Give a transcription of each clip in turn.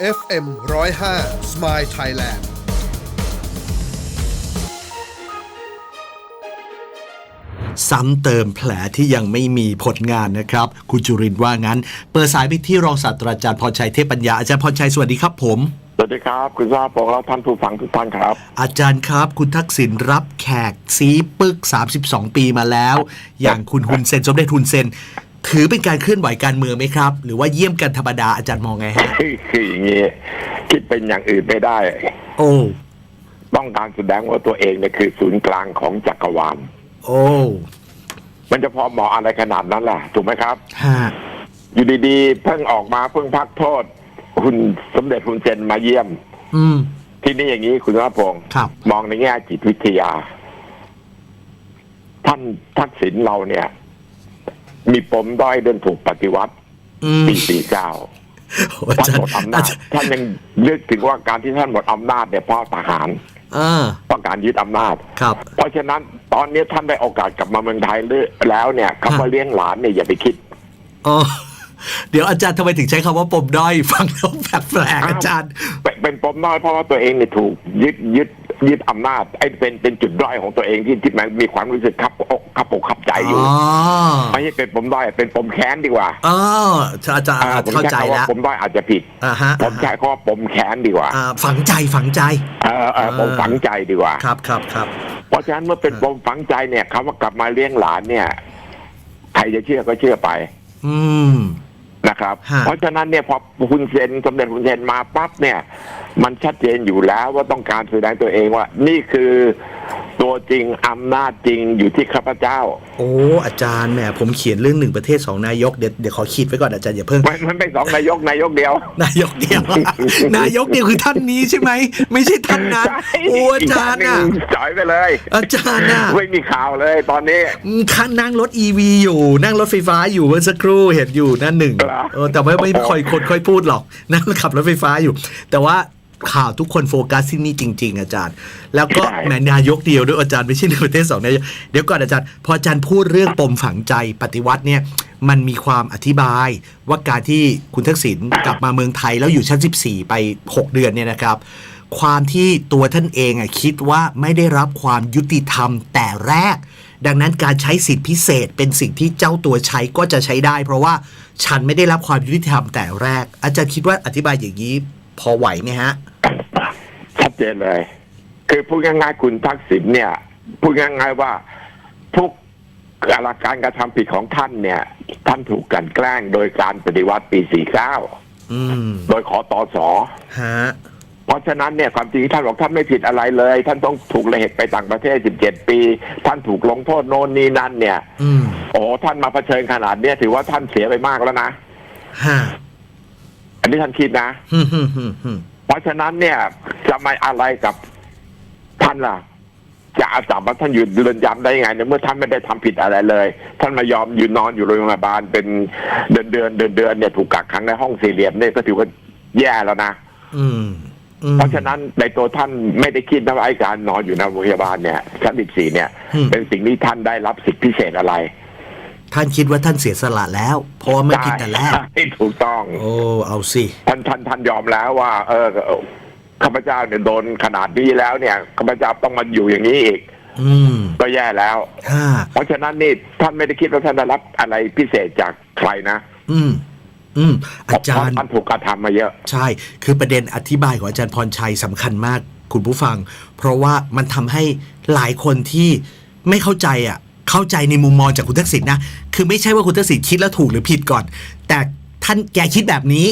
FM 105 Smile Thailand ซ้ำเติมแผลที่ยังไม่มีผลงานนะครับ คุณจุรินทร์ว่างั้น เปิดสายไปที่รองศาสตราจารย์พรชัยเทพปัญญา อาจารย์พรชัยสวัสดีครับผม สวัสดีครับ คุณทราบปองและท่านผู้ฟังทุกท่านครับ อาจารย์ครับ คุณทักษิณรับแขกซีปึก 32 ปีมาแล้ว อย่างคุณฮุนเซนสมเด็จฮุนเซน ถือเป็นการเคลื่อนไหวการเมืองไหมครับ หรือว่าเยี่ยมกันธรรมดาอาจารย์มองไงฮะคือคืออย่างนี้คิดเป็นอย่างอื่นไม่ได้ โอ้ต้องการแสดงว่าตัวเองเนี่ยคือศูนย์กลางของจักรวาลโอ้มันจะพอเหมาะอะไรขนาดนั้นล่ะถูกไหมครับฮะอยู่ดีๆเพิ่งออกมาเพิ่งพักโทษ คุณสมเด็จคุณเซนมาเยี่ยม อืม ที่นี่อย่างนี้คุณรัพงศ์ครับ มองในแง่จิตวิทยา ท่านทักษิณเราเนี่ย มีปมด้อยเรื่องถูกปฏิวัติอืมปีสี่เก้าโอ้อาท่านจารหมย์ดอำอานาจจารย์ท่านยังนึกถึงว่าการที่ท่านหมดอำนาจเนี่ยเพราะทหารอ่าต้องการยึดอำนาจ ครับ เพราะฉะนั้นตอนนี้ท่านได้โอกาสกลับมาเมืองไทยแล้วเนี่ยคำว่าเลี้ยงหลานเนี่ยอย่าไปคิด อ๋อ เดี๋ยวอาจารย์ทำไมถึงใช้คำว่าปมด้อย ฟังแล้วแปลกๆอาจารย์ เป็นเป็นปมน้อยเพราะว่าตัวเองเนี่ยถูกยึดยึด ยึดอำนาจไอ้เป็นเป็นจุดด้อยของตัวเองที่ที่มันมีความรู้สึกขับอกขับอกขับใจอยู่ อ๋อไม่ใช่เป็นปมด้อยเป็นปมแค้นดีกว่าอ๋ออาจารย์อ่าผมเข้าใช้ใจคำว่าแล้วปมด้อยอาจจะผิด อ่าฮะผมใช้คำว่าปมแค้นดีกว่า อ่าฝังใจฝังใจ เออเออปมฝังใจดีกว่า ครับครับครับ เพราะฉะนั้นเมื่อเป็นปมฝังใจเนี่ยคำว่ากลับมาเลี้ยงหลานเนี่ย ใครจะเชื่อก็เชื่อไป อืม นะครับ ฮะ เพราะฉะนั้นเนี่ยพอคุณเซนสมเด็จคุณเซนมาปั๊บเนี่ย มันชัดเจนอยู่แล้วว่าต้องการแสดงตัวเองว่า นี่คือ ตัวจริงอำนาจจริงอยู่ที่ข้าพเจ้า โอ้อาจารย์แหมผมเขียนเรื่องหนึ่งประเทศสองนายกเดี๋ยวเดี๋ยวขอคิดไว้ก่อนอาจารย์อย่าเพิ่งมันมันไม่สองนายกนายกเดียวนายกเดียว นายกเดียวคือท่านนี้ใช่ไหมไม่ใช่ท่านนั้นใช่โอ้อาจารย์อีกน่ะท่นหนึ่งจ่อยไปเลย อาจารย์น่ะไม่มีข่าวเลยตอนนี้อืมคันนั่งรถ EV อยู่นั่งรถไฟฟ้าอยู่เมื่อสักครู่เห็นอยู่นั่นหนึ่งเหรอเออแต่ไม่ไม่ค่อยคนค่อยพูดหรอกนั่งขับรถไฟฟ้าอยู่ แต่ว่า ข่าวทุกคนโฟกัสที่นี่จริง ๆ อาจารย์ แล้วก็แหมนายกเดียวด้วยอาจารย์ไม่ใช่ในประเทศสองนายกเดี๋ยวก่อนอาจารย์ พออาจารย์พูดเรื่องปมฝังใจปฏิวัติเนี่ยมันมีความอธิบายว่าการที่คุณทักษิณกลับมาเมืองไทยแล้วอยู่ชั้น 14 ไป 6 เดือนเนี่ยนะครับ ความที่ตัวท่านเองอะคิดว่าไม่ได้รับความยุติธรรมแต่แรก ดังนั้นการใช้สิทธิพิเศษเป็นสิ่งที่เจ้าตัวใช้ก็จะใช้ได้ เพราะว่าฉันไม่ได้รับความยุติธรรมแต่แรก อาจารย์คิดว่าอธิบายอย่างนี้ พอไหวไหมฮะ ชัดเจนเลย คือพูดง่ายๆคุณทักษิณเนี่ย พูดง่ายๆว่าทุกการกระทำผิดของท่านเนี่ย ท่านถูกกลันแกล้งโดยการปฏิวัติปี 49อืมโดยขอตอสอฮะเพราะฉะนั้นเนี่ยความจริงท่านบอกท่านไม่ผิดอะไรเลย ท่านต้องถูกละเหตุไปต่างประเทศ 17 ปี ท่านถูกลงโทษโน่นนี่นั่นเนี่ยอืมโอ้ท่านมาเผชิญขนาดเนี้ยถือว่าท่านเสียไปมากแล้วนะฮะ อันนี้ท่านคิดนะฮึ่มฮึ่มฮึ่มฮึ่มเพราะฉะนั้นเนี่ยจะไม่อะไรกับท่านล่ะ จะอาจับว่าท่านอยู่เรือนจำได้ยังไงในเมื่อท่านไม่ได้ทำผิดอะไรเลย ท่านมายอมยืนนอนอยู่โรงพยาบาลเป็นเดือนเดือนเดือนเดือนเนี่ยถูกกักขังในห้องสี่เหลี่ยมเนี่ยก็ถือว่าแย่แล้วนะอืมอืมเพราะฉะนั้นในตัวท่านไม่ได้คิดนะว่าไอ้การนอนอยู่ในโรงพยาบาลเนี่ยชั้นสิบสี่เนี่ยอืมเป็นสิ่งที่ท่านได้รับสิทธิพิเศษอะไร ท่านคิดว่าท่านเสียสละแล้ว เพราะว่าไม่ผิดแต่แรกใช่ถูกต้อง โอ้เอาสิท่านท่านท่านยอมแล้วว่า เออข้าพเจ้าเนี่ยโดนขนาดนี้แล้วเนี่ยข้าพเจ้าต้องมาอยู่อย่างนี้อีกอืมก็แย่แล้วห้าเพราะฉะนั้นนี่ท่านไม่ได้คิดว่าท่านได้รับอะไรพิเศษจากใครนะอืมอืมอาจารย์เพะท่านถูกกระทำมาเยอะ ใช่ คือประเด็นอธิบายของอาจารย์พรชัยสำคัญมาก คุณผู้ฟัง เพราะว่ามันทำให้หลายคนที่ไม่เข้าใจอะ เข้าใจในมุมมองจากคุณทักษิณนะ คือไม่ใช่ว่าคุณทักษิณคิดแล้วถูกหรือผิดก่อน แต่ท่านแกคิดแบบนี้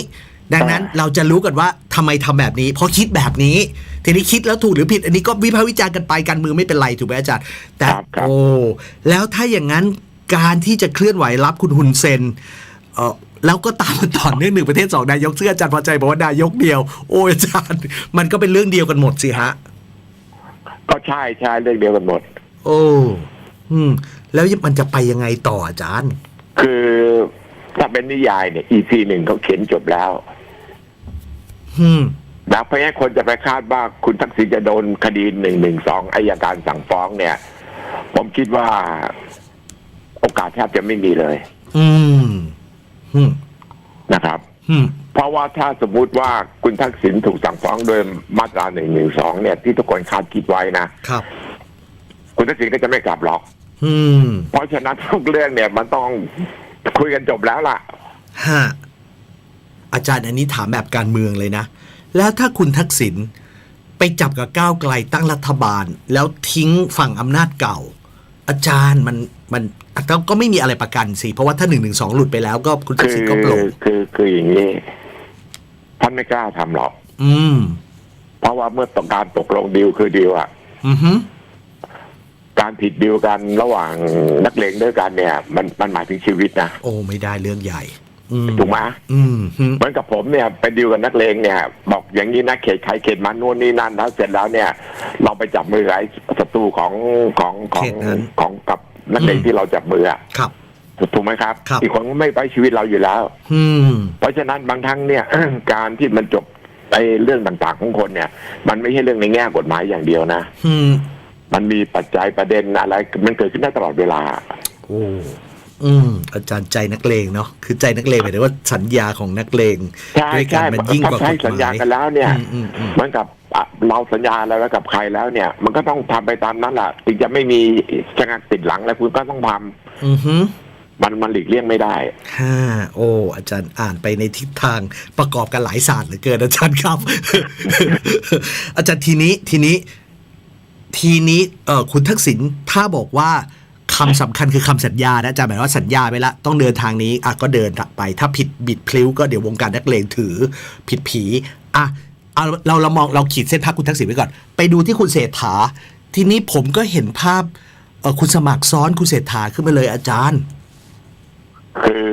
ดังนั้นเราจะรู้กันว่าทำไมทำแบบนี้ เพราะคิดแบบนี้ ทีนี้คิดแล้วถูกหรือผิด อันนี้ก็วิพากษ์วิจารณ์กันไปการเมืองไม่เป็นไรถูกไหมอาจารย์ แต่ครับครับโอ้แล้วถ้าอย่างนั้นการที่จะเคลื่อนไหวรับคุณฮุนเซนเออแล้วก็ตามมาต่อเนื่องหนึ่งประเทศสองนายกซึ่งอาจารย์พอใจบอกว่านายกเดียว โอ้ยอาจารย์ มันก็เป็นเรื่องเดียวกันหมดสิฮะก็ใช่ใช่เรื่องเดียวกันหมด โอ้อืม แล้วมันจะไปยังไงต่ออาจารย์ คือถ้าเป็นนิยายเนี่ย EP หนึ่งเขาเขียนจบแล้วอืมนะเพราะงั้นคนจะไปคาดว่าคุณทักษิณจะโดนคดีหนึ่งหนึ่งสองอายการสั่งฟ้องเนี่ย ผมคิดว่าโอกาสแทบจะไม่มีเลย อืมอืมนะครับออืมเพราะว่าถ้าสมมุติว่าคุณทักษิณถูกสั่งฟ้องโดยมาตราหนึ่งหนึ่งสองเนี่ย ที่ทุกคนคาดคิดไว้นะครับ คุณทักษิณก็จะไม่กลับหรอก อืมเพราะฉะนั้นทุกเรื่องเนี่ยมันต้องคุยกันจบแล้วล่ะฮะอาจารย์อันนี้ถามแบบการเมืองเลยนะ แล้วถ้าคุณทักษิณไปจับกับก้าวไกลตั้งรัฐบาล แล้วทิ้งฝั่งอำนาจเก่า อาจารย์มันมันก็ก็ไม่มีอะไรประกันสิเพราะว่าถ้าหนึ่งหนึ่งสองหลุดไปแล้วก็คุณทัคืกอษิณก็โปร่งคือคืออย่างนี้ท่านไม่กล้าทำหรอก อืม เพราะว่าเมื่อต้องการตกลงดีลคือดีลอะอือฮึ การผิดดีลกันระหว่างนักเลงด้วยกันเนี่ย มันมันหมายถึงชีวิตนะโอ้ไม่ได้เรื่องใหญ่อืมถูกไหมอืมฮึเหมือนกับผมเนี่ยไปดีลกับนักเลงเนี่ย บอกอย่างนี้นะเขตใครเขตมันโน่นนี่นั่นแล้วเสร็จแล้วเนี่ย เราไปจับมือไอ้ศัตรูของของของของกับนักเลงที่เราจับมืออะครับถูกไหมครับครับ อีกคนก็ไม่ไปชีวิตเราอยู่แล้ว อืมเพราะฉะนั้นบางครั้งเนี่ยการที่มันจบไอ้เรื่องต่างๆของคนเนี่ย มันไม่ใช่เรื่องในแง่กฎหมายอย่างเดียวนะอื มมันมีปัจจัยประเด็นอะไร มันเกิดขึ้นได้ตลอดเวลาโอ้อืมอาจารย์ใจนักเลงเนาะคือใจนักเลงหมายถึงว่าสัญญาของนักเลงใช่ด้วยกัใช่มันยิ่งกว่าถ้กใช้ฎหสัญญามายกันแล้วเนี่ยอืมอืมอืมเหมือนกับอะเราสัญญาอะไรไว้กับใครแล้วเนี่ย มันก็ต้องทำไปตามนั้นแหละถึงจะไม่มีชะงักติดหลังแล้วคุณก็ต้องทำอือฮึมันมันหลีกเลี่ยงไม่ได้ฮ่าโอ้ อาจารย์อ่านไปในทิศทางประกอบกันหลายศาสตร์เหลือเกินอาจารย์ครับ อาจารย์ทีนี้ทีนี้ ทีนี้เออคุณทักษิณถ้าบอกว่าคำสำคัญคือคำสัญญานะอาจารย์หมายว่าสัญญาไปละต้องเดินทางนี้อะก็เดินไป ถ้าผิดบิดพลิ้วก็เดี๋ยววงการนักเลงถือผิดผีอะเอาเราเรามองเราขีดเส้นภาพคุณทักษิณไว้ก่อน ไปดูที่คุณเศรษฐา ทีนี้ผมก็เห็นภาพเออคุณสมัครซ้อนคุณเศรษฐาขึ้นมาเลยอาจารย์ คือ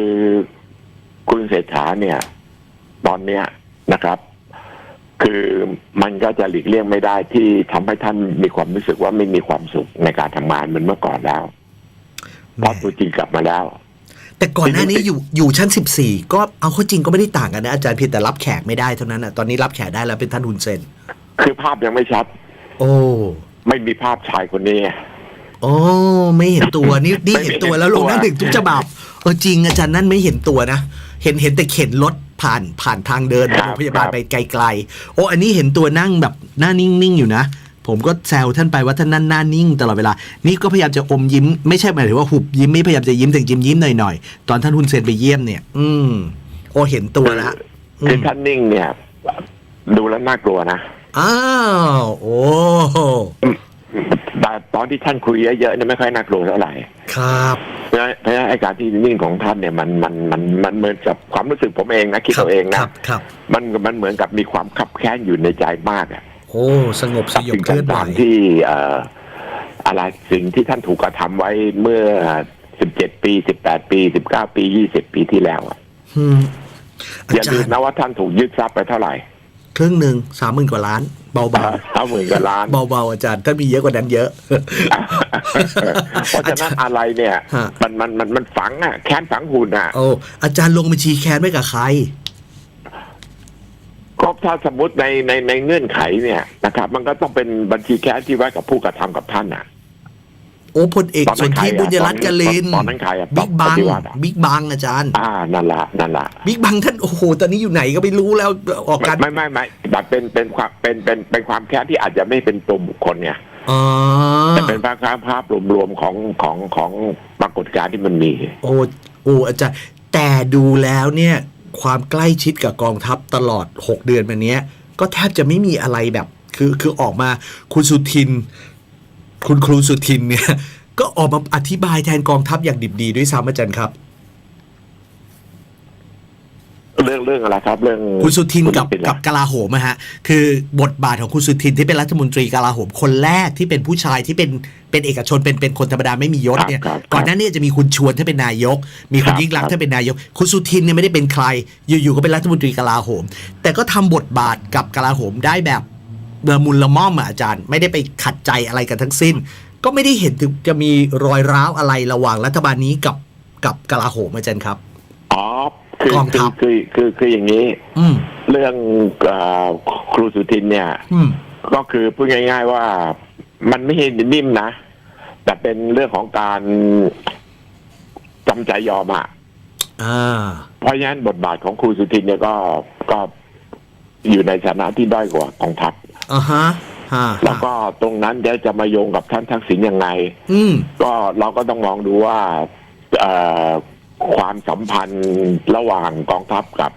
คุณเศรษฐาเนี่ย ตอนเนี้ยนะครับ คือมันก็จะหลีกเลี่ยงไม่ได้ที่ทำให้ท่านมีความรู้สึกว่าไม่มีความสุขในการทำงานเหมือนเมื่อก่อนแล้วเพราะตัวจริงกลับมาแล้ว แต่ก่อนหน้านี้อยู่อยู่ชั้น14ก็เอาเข้าจริงก็ไม่ได้ต่างกันนะอาจารย์เพียงแต่รับแขกไม่ได้เท่านั้นนะตอนนี้รับแขกได้แล้วเป็นท่านฮุนเซน คือภาพยังไม่ชัด โอ้ไม่มีภาพชายคนนี้โอ้ไม่เห็นตัวนี่นี่ไม่เห็นเห็นตัวแล้วลงหน้าตัวหนึ่งทุกฉบับเออจริงอาจารย์นั่นไม่เห็นตัวนะเห็นเห็นแต่เข็นรถ ผ่านผ่านทางเดินครัโรบงพยาบาลครับไปไกลๆ โอ้อันนี้เห็นตัวนั่งแบบหน้านิ่งๆอยู่นะ ผมก็แซวท่านไปว่าท่านนั่นหน้านิ่งตลอดเวลา นี่ก็พยายามจะอมยิ้ม ไม่ใช่หมายถึงว่าหุบยิ้มไม่พยายามจะยิ้มแต่ยิ้มยิ้มหน่อยๆ ตอนท่านฮุนเซนไปเยี่ยมเนี่ย อืม โอ้เห็นตัวละคือท่านนิ่งเนี่ย ดูแล้วน่ากลัวนะ อ้าว โอ้ แต่ตอนที่ท่านคุยเยอะๆเนี่ยไม่ค่อยน่ากลัวเท่าไหร่ครับเพราะฉะนั้นเพราะฉะนั้นไอ้การที่นิ่งของท่านเนี่ยมันมันมันมันเหมือนกับความรู้สึกผมเองนะคิดเอาเองคนะรับครับ มันมันเหมือนกับมีความขับแค้นอยู่ในใจมากอะโอ้สงบสกับยบสิ่งเคลื่อนไหวต่างๆที่เอ่ออะไรสิ่งที่ท่านถูกกระทำไว้เมื่อ17ปี18ปี19ปี20ปีที่แล้วอะอืมอาอย่าจาลืรมย์นะว่าท่านถูกยึดทรัพย์ไปเท่าไหร่ครึ่งหนึ่งสามหมื่นกว่าล้าน เบาเท่าหมื่นกว่าล้านๆเบาๆอาจารย์ถ้ามีเยอะกว่านั้นเยอะเพราะฉะนั้นอะไรเนี่ยฮะมันมันมันมันฝังอะแค้นฝังหุ่นอะโอ้อาจารย์ลงบัญชีแค้นไว้กับใครก็ถ้าสมมติในในในเงื่อนไขเนี่ยนะครับ มันก็ต้องเป็นบัญชีแค้นที่ไว้กับผู้กระทำกับท่านอะ โอ้พลเอกตอนนั้สนนใครธิอะบุญยรัตน์กลินตอนนั้นใครอะบิ๊กบังปฏิวัติอะบิ๊กบังอาจารย์ อ่านั่นละนั่นละบิ๊กบังท่านโอ้โหตอนนี้อยู่ไหนก็ไม่รู้แล้วออกการไม่ไม่ไม่แบบเป็นเป็นความเป็นเป็นเป็นความแค้นที่อาจจะไม่เป็นตัวบุคคลเนี่ยอ๋อแต่เป็นภาพภาพภาพรวมๆของของของปรากฏการณ์ที่มันมี โอ้โอ้อาจารย์แต่ดูแล้วเนี่ยความใกล้ชิดกับกองทัพตลอด 6 เดือนมาเนี้ยก็แทบจะไม่มีอะไรแบบ คือคือออกมาคุณสุทิน คุณครูสุทินเนี่ย ก็ออกมาอธิบายแทนกองทัพอย่างดิบดีด้วยซ้ำอาจารย์ครับ เรื่องเรื่องอะไรครับ เรื่องคุณสุทินกับเป็นอะไรกับกลาโหมอะฮะ คือบทบาทของคุณสุทินที่เป็นรัฐมนตรีกลาโหมคนแรกที่เป็นผู้ชายที่เป็นเป็นเอกชนเป็นเป็นคนธรรมดาไม่มียศเนี่ยครับก่อนหน้านี้จะมีคุณชวนถ้าเป็นนายก มีคุณครับยิ่งรักษครัณ์บถ้าเป็นนายก คุณสุทินเนี่ยไม่ได้เป็นใคร อยู่ๆก็เป็นรัฐมนตรีกลาโหม แต่ก็ทำบทบาทกับกลาโหมได้แบบ ละมุนละม่อมอะอาจารย์ ไม่ได้ไปขัดใจอะไรกันทั้งสิ้น ก็ไม่ได้เห็นถึงจะมีรอยร้าวอะไรระหว่างรัฐบาลนี้กับกับกลาโหมอาจารย์ครับอ๋อคือกองทัคือพคือคือคืออย่างนี้ อืมเรื่องเอ่อครูสุทินเนี่ยอืมก็คือพูดง่าย ๆว่ามันไม่ใช่นิ่มนะ แต่เป็นเรื่องของการจำใจยอมอะอ่าเพราะฉะนั้นบทบาทของครูสุทินเนี่ยก็ก็อยู่ในฐานะที่ด้อยกว่ากองทัพ อ่าฮะฮะแล้วก็ตรงนั้นเดี๋ยวจะมาโยงกับท่านทักษิณยังไง อืม ก็เราก็ต้องมองดูว่าเอ่อความสัมพันธ์ระหว่างกองทัพกับ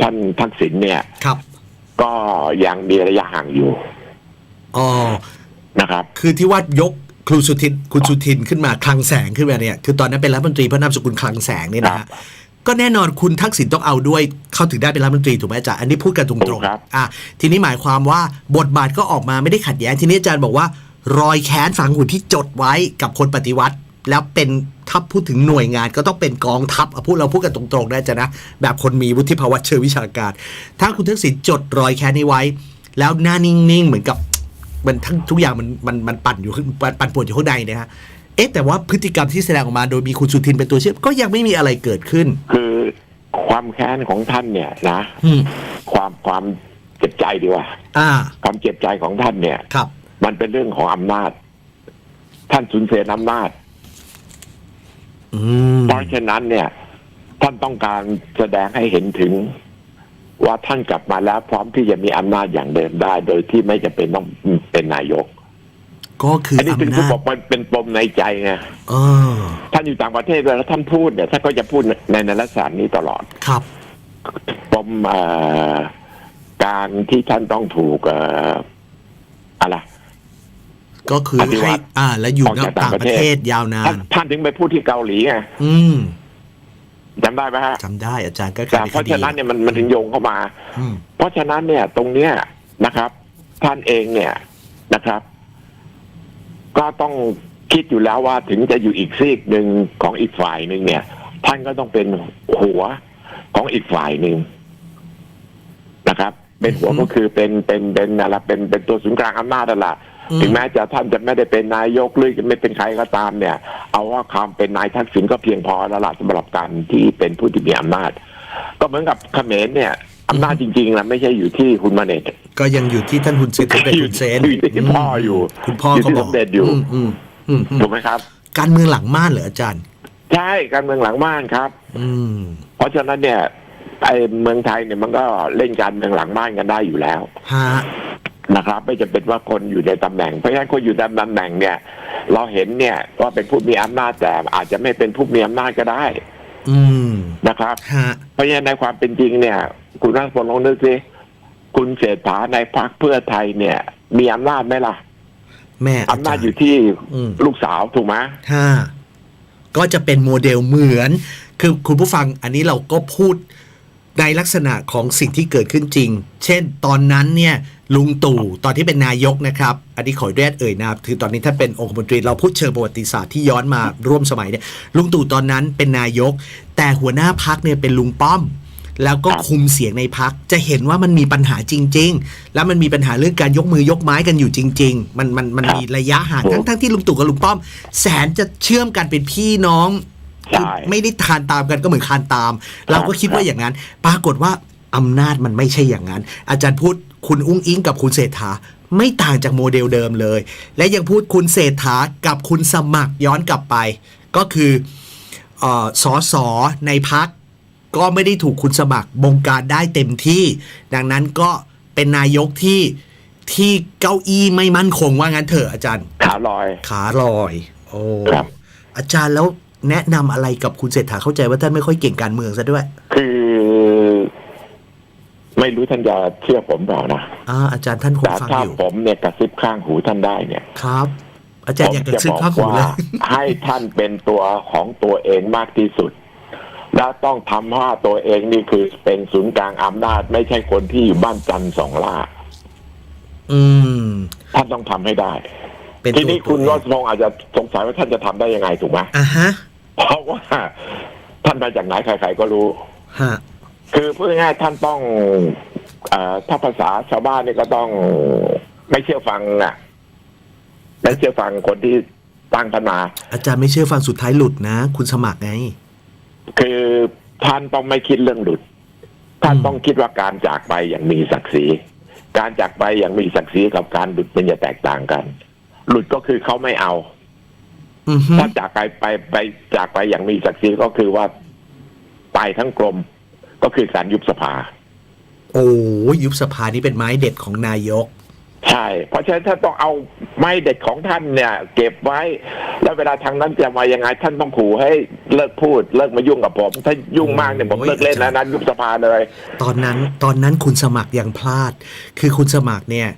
ท่านทักษิณเนี่ย ครับก็ยังมีระยะห่างอยู่อ๋อนะครับ คือที่ว่ายกครูสุทินคุณสุทินขึ้นมาคลังแสงขึ้นมาเนี่ย คือตอนนั้นเป็นรัฐมนตรีเพราะนามสกุลคลังแสงเนี่ยนะครัฮะบ ก็แน่นอนคุณทักษิณต้องเอาด้วยเขาถึงได้เป็นรัฐมนตรีถูกไหมอาจารย์อันนี้พูดกันตรถูงกครับๆอะทีนี้หมายความว่าบทบาทก็ออกมาไม่ได้ขัดแย้งทีนี้อาจารย์บอกว่า รอยแค้นฝังหุ่นที่จดไว้กับคนปฏิวัติ แล้วเป็นถ้าพูดถึงหน่วยงานก็ต้องเป็นกองทัพอะพูดเราพูดกันตรงๆได้จะนะแบบคนมีวุฒิภาวะเชิงวิชาการ ถ้าคุณทักษิณจดรอยแค้นนี้ไว้ แล้วหน้านิ่งๆเหมือนกับมันทั้งทุกอย่างมันมันมันปั่นอยู่ข้างปั่นปั่นป่วนอยู่ข้างในนะฮะ เอ๊ะแต่ว่าพฤติกรรมที่แสดงออกมาโดยมีคุณสุทินเป็นตัวเชื่อมก็ยังไม่มีอะไรเกิดขึ้น คือความแค้นของท่านเนี่ยนะ อืม ความความเจ็บใจดีกว่า อ่า ความเจ็บใจของท่านเนี่ย ครับ มันเป็นเรื่องของอำนาจ ท่านสูญเสียอำนาจ อืม เพราะฉะนั้นเนี่ย ท่านต้องการแสดงให้เห็นถึง ว่าท่านกลับมาแล้วพร้อมที่จะมีอำนาจอย่างเดิมได้ โดยที่ไม่จำเป็นต้องเป็นนายก ก็คืออันนี้ถึงอำที่นาจบอกมันเป็นปมในใจไงเออท่านอยู่ต่างประเทศแล้วท่านพูดเนี่ยท่านก็จะพูดในในลักษณะนี้ตลอด ครับ ปมเอ่อการที่ท่านต้องถูกเอ่ออะไร ก็คือปฏิวัให้ติอ่า แล้วอยู่ออกจากต่างประเทศต่างประเทศยาวนาท่านน ท่านถึงไปพูดที่เกาหลีไงอืมจำได้ไหมฮะจำได้อาจารย์ก็แต่ขายเพราะฉะนั้นเนี่ยมันมันถึงโยงเข้ามา อืมเพราะฉะนั้นเนี่ยตรงเนี้ยนะครับ ท่านเองเนี่ยนะครับ ก็ต้องคิดอยู่แล้วว่าถึงจะอยู่อีกซีกหนึ่งของอีกฝ่ายหนึ่งเนี่ย ท่านก็ต้องเป็นหัวของอีกฝ่ายหนึ่งนะครับ เป็นหัวอือฮึก็คือเป็นเป็นเป็นอะไรเป็นเป็นตัวศูนย์กลางอำนาจนั่นแหละอืมถึงแม้จะท่านจะไม่ได้เป็นนายกหรือจะไม่เป็นใครก็ตามเนี่ย เอาว่าความเป็นนายทักษิณก็เพียงพอแล้วล่ะสำหรับการที่เป็นผู้ที่มีอำนาจ ก็เหมือนกับเขมรเนี่ย อำนาจจริงๆนะไม่ใช่อยู่ที่คุณมาเนตก็ยังอยู่ที่ท่านฮุนเซนท่านเป็นฮุนเซนอยู่ที่พ่ออยู่ คุณพ่ออยู่ก็ที่บอกสมเด็จอยู่อืมอืมอืมอืมถูกไหมครับ การเมืองหลังม่านเหรออาจารย์ ใช่การเมืองหลังบ้านครับ อืม เพราะฉะนั้นเนี่ยไอ้เมืองไทยเนี่ยมันก็เล่นการเมืองหลังบ้านกันได้อยู่แล้วฮะนะครับ ไม่จำเป็นว่าคนอยู่ในตำแหน่งเพราะฉะนั้นคนอยู่ในตำแหน่งเนี่ย เราเห็นเนี่ยว่าเป็นผู้มีอำนาจแต่อาจจะไม่เป็นผู้มีอำนาจก็ได้ อืมนะครับฮะเพราะฉะนั้นในความเป็นจริงเนี่ย คุณรัฐพลลองนึกสิคุณเศรษฐาในพรรคเพื่อไทยเนี่ย มีอำนาจไหมล่ะ แม่อำนาจรอยู่ที่อืมลูกสาวถูกไหมฮะก็จะเป็นโมเดลเหมือน คือคุณผู้ฟังอันนี้เราก็พูดในลักษณะของสิ่งที่เกิดขึ้นจริง เช่น ตอนนั้นเนี่ยลุงตู่ตอนที่เป็นนายกนะครับ อันนี้ขออนุญาตเอ่ยนามคือตอนนี้ท่านเป็นองคมนตรีเราพูดเชิงประวัติศาสตร์ที่ย้อนมาร่วมสมัยเนี่ยลุงตู่ตอนนั้นเป็นนายก แต่หัวหน้าพักเนี่ยเป็นลุงป้อม แล้วก็คุมเสียงในพักจะเห็นว่ามันมีปัญหาจริง ๆ แล้วมันมีปัญหาเรื่องการยกมือยกไม้กันอยู่จริง ๆ มันมันมันมีระยะห่างทั้งทั้งที่ลุงตู่กับลุงป้อม แสนจะเชื่อมกันเป็นพี่น้องใช่คือไม่ได้ทานตามกันก็เหมือนคานตาม เราก็คิดว่าอย่างนั้น ปรากฏว่าอำนาจมันไม่ใช่อย่างนั้น อาจารย์พูดคุณอุ้งอิงกับคุณเศรษฐาไม่ต่างจากโมเดลเดิมเลย และยังพูดคุณเศรษฐากับคุณสมัครย้อนกลับไป ก็คือเออสอสอในพัก ก็ไม่ได้ถูกคุณสมัครบงการได้เต็มที่ ดังนั้นก็เป็นนายกที่ที่เก้าอี้ไม่มั่นคงว่างั้นเถอะอาจารย์ ขาลอย ขาลอย โอ้ครับ อาจารย์แล้วแนะนำอะไรกับคุณเศรษฐาเข้าใจว่าท่านไม่ค่อยเก่งการเมืองซะด้วย คือ ไม่รู้ท่านจะเชื่อผมเปล่านะอ่าอาจารย์ท่านคงแต่ฟังถ้าอยู่ผมเนี่ยกระซิบข้างหูท่านได้เนี่ยครับ อาจารย์อยากจะซื้อข้าวผหูมเลว่ายให้ท่านเป็นตัวของตัวเองมากที่สุด และต้องทำว่าตัวเองนี่คือเป็นศูนย์กลางอำนาจ ไม่ใช่คนที่อยู่บ้านจันทร์สองล่าอืม ท่านต้องทำให้ได้เป็นทีตัวนี้คุณตัวรเอองดพงศ์อาจจะสงสัยว่าท่านจะทำได้ยังไงถูกไหมอะฮะ เพราะว่า ท่านมาจากไหนใครๆก็รู้ฮะคือพูดง่ายๆท่านต้องเออถ้าภาษาชาวบ้านนี่ก็ต้องไม่เชื่อฟังอะไม่เชื่อฟังคนที่ตั้งท่านมา อาจารย์ไม่เชื่อฟังสุดท้ายหลุดนะ คุณสมัครไง คือท่านต้องไม่คิดเรื่องหลุด ท่านอืมต้องคิดว่าการจากไปอย่างมีศักดิ์ศรี การจากไปอย่างมีศักดิ์ศรีกับการหลุดมันจะแตกต่างกัน หลุดก็คือเขาไม่เอาอือฮึถ้าจากไปไปไปจากไปอย่างมีศักดิ์ศรีก็คือว่าตายทั้งกรมก็คือการยุบสภา โอ้ยยุบสภานี่เป็นไม้เด็ดของนายก ใช่ เพราะฉะนั้นถ้าต้องเอาไม้เด็ดของท่านเนี่ย เก็บไว้ แล้วเวลาทางนั้นจะมายังไงท่านต้องขู่ให้เลิกพูดเลิกมายุ่งกับผม ถ้ายุ่งมากเนี่ยผมโอ้ยเลิกเล่นแล้วนะยุบสภาเลย ตอนนั้นตอนนั้นคุณสมัครยังพลาด คือคุณสมัครเนี่ย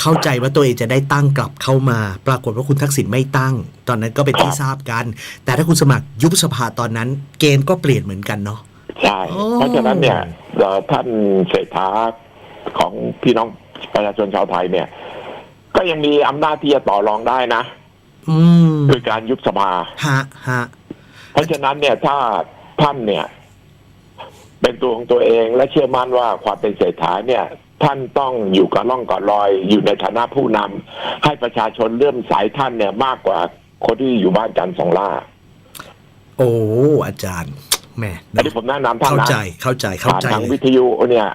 เข้าใจว่าตัวเองจะได้ตั้งกลับเข้ามา ปรากฏว่าคุณทักษิณไม่ตั้ง ตอนนั้นก็เป็นที่ครับทราบกัน แต่ถ้าคุณสมัครยุบสภาตอนนั้น เกมก็เปลี่ยนเหมือนกันเนาะใช่โอ้เพราะฉะนั้นเนี่ยเอ่อท่านเศรษฐาของพี่น้อง ประชาชนชาวไทยเนี่ย ก็ยังมีอำนาจที่จะต่อรองได้นะอืมคือการยุบสภา ฮะฮะเพราะฉะนั้นเนี่ยถ้าท่านเนี่ย เป็นตัวของตัวเองและเชื่อมั่นว่าความเป็นเศรษฐาเนี่ย ท่านต้องอยู่กับร่องกับรอย อยู่ในฐานะผู้นำให้ประชาชนเลื่อมใสท่านเนี่ยมากกว่าคนที่อยู่บ้านจันทร์สองล่าโอ้อาจารย์แหมอันนี้ผมแนะนำท่านเข้านะใจเข้าใจเข้าผ่านใจทางเลยวิทยุเนี่ย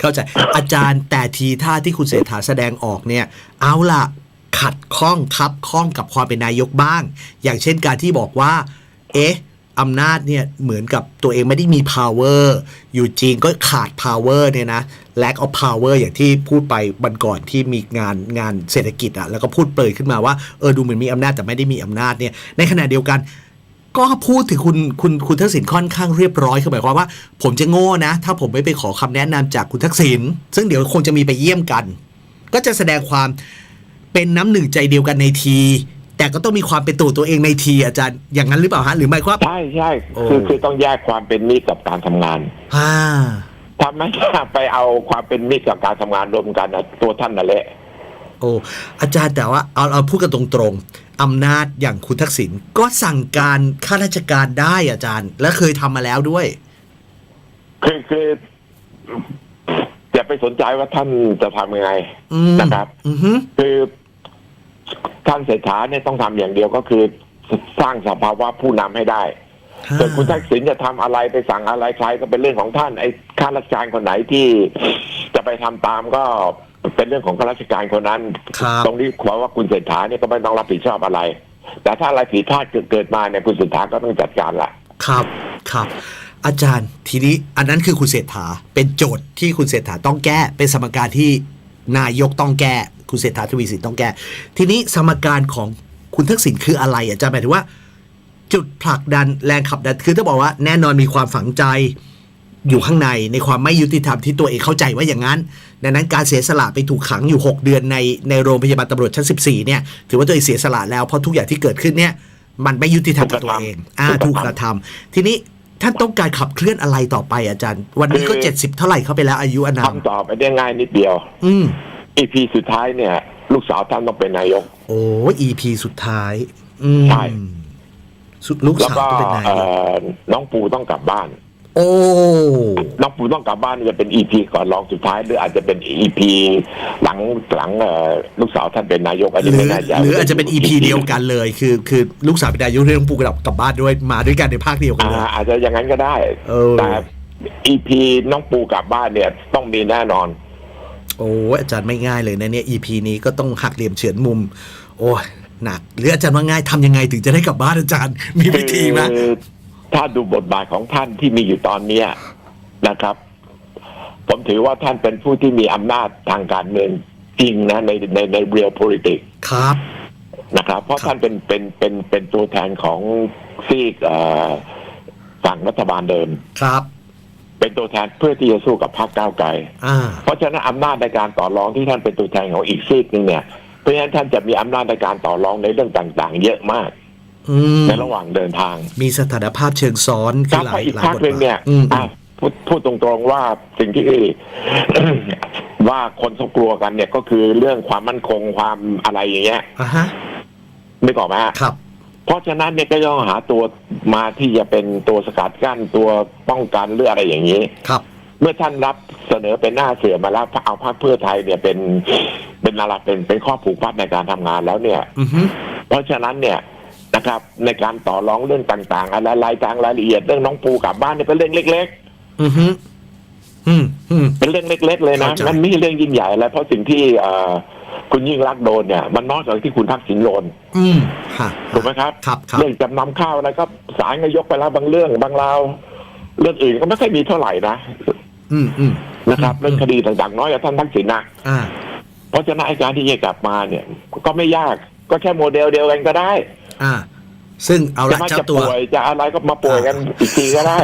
เข้าใจอาจารย์แต่ทีท่าที่คุณเศรษฐาแสดงออกเนี่ย เอาล่ะ ขัดข้องคับข้องกับความเป็นนายกบ้าง อย่างเช่นการที่บอกว่า เอ๊ะอำนาจเนี่ยเหมือนกับตัวเองไม่ได้มี power อยู่จริงก็ขาด power เนี่ยนะ lack of power อย่างที่พูดไปบันก่อนที่มีงานงานเศรษฐกิจอะแล้วก็พูดเปรยขึ้นมาว่าเออดูเหมือนมีอำนาจแต่ไม่ได้มีอำนาจเนี่ยในขณะเดียวกัน ก็พูดถึงคุณคุณคุณทักษิณค่อนข้างเรียบร้อยคือหมายความว่า ผมจะโง่นะ ถ้าผมไม่ไปขอคำแนะนำจากคุณทักษิณซึ่งเดี๋ยวคงจะมีไปเยี่ยมกัน ก็จะแสดงความเป็นน้ำหนึ่งใจเดียวกันในที แต่ก็ต้องมีความเป็นตัวตัวเองในทีอาจารย์อย่างนั้นหรือเปล่าฮะหรือไม่ครับใช่ใช่โอ้คือคือต้องแยกความเป็นมิตรกับการทำงานอ่าถ้าไม่ไปเอาความเป็นมิตรกับการทำงานรวมกันนะตัวท่านนั่นแหละโอ้อาจารย์แต่ว่าเอาเอาพูดกันตรงๆอำนาจอย่างคุณทักษิณก็สั่งการข้าราชการได้อาจารย์ และเคยทำมาแล้วด้วยคือคืออย่าไปสนใจว่าท่านจะทำยังไงอืมนะครับอือฮึคือท่านเศรษฐาเนี่ยต้องทำอย่างเดียวก็คือสร้างสภาวะผู้นำให้ได้ส่วนคุณทักษิณจะทำอะไรไปสั่งอะไรใครก็เป็นเรื่องของท่านไอ้ข้าราชการคนไหนที่จะไปทำตามก็ เป็นเรื่องของข้าราชการคนนั้น ครับ ตรงนี้ขอว่าคุณเศรษฐาเนี่ยก็ไม่ต้องรับผิดชอบอะไร แต่ถ้าอะไรผิดพลาดเกิดเกิดมาเนี่ยคุณเศรษฐาก็ต้องจัดการละ ครับครับ อาจารย์ทีนี้อันนั้นคือคุณเศรษฐาเป็นโจทย์ที่คุณเศรษฐาต้องแก้ เป็นสมการที่นายกต้องแก้ คุณเศรษฐาทวีสินต้องแก้ ทีนี้สมการของคุณทักษิณคืออะไรอาจารย์หมายถึงว่า จุดผลักดันแรงขับดันคือถ้าบอกว่าแน่นอนมีความฝังใจ อยู่ข้างในในความไม่ยุติธรรมที่ตัวเองเข้าใจว่าอย่างนั้น ดังนั้นการเสียสละไปถูกขังอยู่ 6 เดือนในในโรงพยาบาลตำรวจชั้น 14 เนี่ยถือว่าตัวเองเสียสละแล้วเพราะทุกอย่างที่เกิดขึ้นเนี่ยมันไม่ยุติธรรมกับตัวเองอ่าถูถูกกกกระระทำททีนี้ท่านต้องการขับเคลื่อนอะไรต่อไปอาจารย์ วันนี้ก็คือ70เท่าไหร่เข้าไปแล้วอายุอานามคำตอบไปได้ง่ายนิดเดียว อืมอีพีสุดท้ายเนี่ย ลูกสาวท่านต้องเป็นนายก โอ้ EP สุดท้าย อืมใช่สุดลูกแล้วสาวก็ก็เป็นนายเอ่กอน้องปูต้องกลับบ้าน โอ้น้องปูต้องกลับบ้านจะเป็นอีพีก่อนรองสุดท้ายหรืออาจจะเป็นอีพีหลังหลังเอ่อลูกสาวท่านเป็นนายกอันหนี้รือไม่แน่ใจหรืออาจจะเป็น EP เดียวกันเลย คือคือลูกสาวเป็นนายกเรื่องปูกลับกลับบ้านด้วยมาด้วยกันในภาคเดียวกันอ่าเลยอาจจะอย่างนั้นก็ได้เออแต่อีพีน้องปูกลับบ้านเนี่ยต้องมีแน่นอน โอ้อาจารย์ไม่ง่ายเลยนะเนี่ย EP นี้ก็ต้องหักเหลี่ยมเฉือนมุม โอ้ยหนักหรืออาจารย์ว่าง่ายทำยังไงถึงจะได้กลับบ้านอาจารย์มีวิธีไหมคือ ถ้าดูบทบาทของท่านที่มีอยู่ตอนเนี้ยนะครับ ผมถือว่าท่านเป็นผู้ที่มีอำนาจทางการเมืองจริงนะ ในในในเรียล politics ครับ นะครับ เพราะครับท่านเป็นเป็นเป็นเป็นตัวแทนของซีกเอ่อฝั่งรัฐบาลเดิมครับ เป็นตัวแทนเพื่อที่จะสู้กับพรรคก้าวไกลอ่าเพราะฉะนั้นอำนาจในการต่อรองที่ท่านเป็นตัวแทนของอีกซีกหนึ่งเนี่ยเพราะฉะนั้นท่านจะมีอำนาจในการต่อรองในเรื่องต่าง ๆ เยอะมากอืม ในระหว่างเดินทาง มีสถานภาพเชิงซ้อนคคืรัอบหลาเพราะยอีกหลายภาคบทหนึ่งบาเนี่ยทอืมอะพูดพูดตรงๆว่าสิ่งที่ว่าคนเขากลัวกันเนี่ยก็คือเรื่องความมั่นคงความอะไรอย่างเงี้ยอ่าฮะนึกออกไหมฮะครับ เพราะฉะนั้นเนี่ยก็ต้องหาตัวมาที่จะเป็นตัวสกัดกั้นตัวป้องกันหรืออะไรอย่างนี้ครับ เมื่อท่านรับเสนอเป็นหน้าเสือมาแล้วเอาพรรคเพื่อไทยเนี่ยเป็นเป็นอะไรเป็นเป็นข้อผูกพันในการทำงานแล้วเนี่ยอือฮึเพราะฉะนั้นเนี่ย นะครับ ในการต่อรองเรื่องต่างๆอะไรรายทางรายละเอียดเรื่องน้องปูกลับบ้านเนี่ยเป็นเรื่องเล็กอือฮึอืมอืมๆเป็นเรื่องเล็ก ๆ เลยนะเข้าใจมันไม่ใช่เรื่องยิ่งใหญ่อะไรเพราะสิ่งที่เอ่อคุณยิ่งรักษณ์โดนเนี่ย มันน้อยกว่าที่คุณทักษิณโดนอืมฮะถูกไหมครับครับครับเรื่องจำนำข้าวอะไรก็ศาลก็ยกไปแล้วบางเรื่องบางราวเรื่องอื่นก็ไม่ค่อยมีเท่าไหร่นะอืมอืมนะครับเรื่องคดีต่างๆน้อยกับท่านทักษิณนะอ่าเพราะฉะนั้นไอ้การที่จะกลับมาเนี่ย ก็ไม่ยากก็แค่โมเดลเดียวกันก็ได้ อ่า ซึ่งเอาจะละมาเจ้าจะตัว ป่วยจะอะไรก็มาป่วยกันอีกทีก็ได้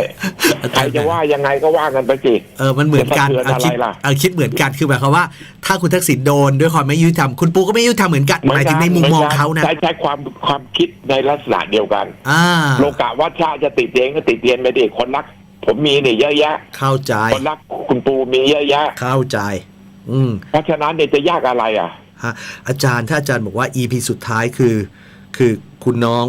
ใครจะว่ายังไงก็ว่ากันไปสิ เออ มันเหมือนกันจะสะเทือนเอาคิดอะไรล่ะเอาคิดเหมือนกัน คือหมายความว่า ถ้าคุณทักษิณโดนด้วยความไม่ยุติธรรม คุณปูก็ไม่ยุติธรรมเหมือนกันหมายถึงในมุมมองเขานะ ใช้ใช้ความความคิดในลักษณะเดียวกัน อ่า โลกาวัชชาจะติดเตียงก็ติดเตียงไปดิคนรัก ผมมีเนี่ยเยอะแยะ เข้าใจ คนรักคุณปูมีเยอะแยะ เข้าใจ อืมเพราะฉะนั้นเนี่ยจะยากอะไรอะ ฮะ อาจารย์ ถ้าอาจารย์บอกว่า EP สุดท้ายคือ คือคุณน้อง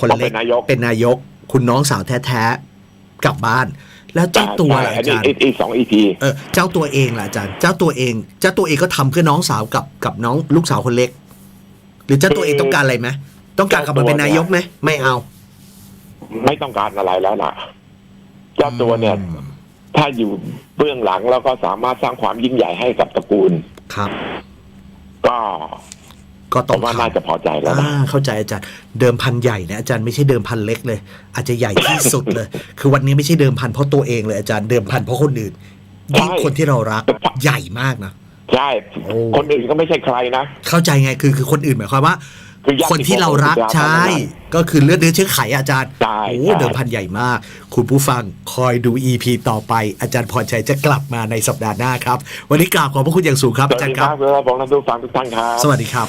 คนต้องเล็เป็กนนายกเป็นนายก คุณน้องสาวแท้ๆกลับบ้าน แล้วเจ้าตัวใช่ล่ะอันอานี้จารย์อีกอีกสองอีพีเออเจ้าตัวเองล่ะอาจารย์ เจ้าตัวเอง เจ้าตัวเองก็ทำเพื่อน้องสาวกับกับน้องลูกสาวคนเล็ก หรือเจ้าตัวเองต้องการอะไรไหมต้องการกลับมาเป็นนายกไหมไม่เอา ไม่ต้องการอะไรแล้วล่ะ เจ้าตัวเนี่ยอืมถ้าอยู่เบื้องหลังแล้วก็สามารถสร้างความยิ่งใหญ่ให้กับตระกูลครับ ก็ ก็ผต้องมว่าทำน่าจะพอใจแล้วนะ อ่าเข้าใจอาจารย์เดิมพันใหญ่นะอาจารย์ไม่ใช่เดิมพันเล็กเลย อาจจะใหญ่ที่สุดเลย คือวันนี้ไม่ใช่เดิมพันเพราะตัวเองเลยอาจารย์เดิมพันเพราะคนอื่นยิ่งใช่ คนที่เรารักใหญ่มากนะ ใช่ โอ้ คนอื่นก็ไม่ใช่ใครนะ เข้าใจไงคือคือคนอื่นหมายความว่า คือญาติคนที่เรารักของเราใช่ ก็คือเลือดเนื้อเชื้อไขอาจารย์ใช่โอ้ใช่ เดิมพันใหญ่มาก คุณผู้ฟังคอยดู EP ต่อไป อาจารย์พรชัยจะกลับมาในสัปดาห์หน้าครับ วันนี้กราบขอบพระคุณอย่างสูงครับสอาวัสจารดีย์คครัรับบแล้วผมท่านผู้ฟังทุกท่านครับ สวัสดีครับ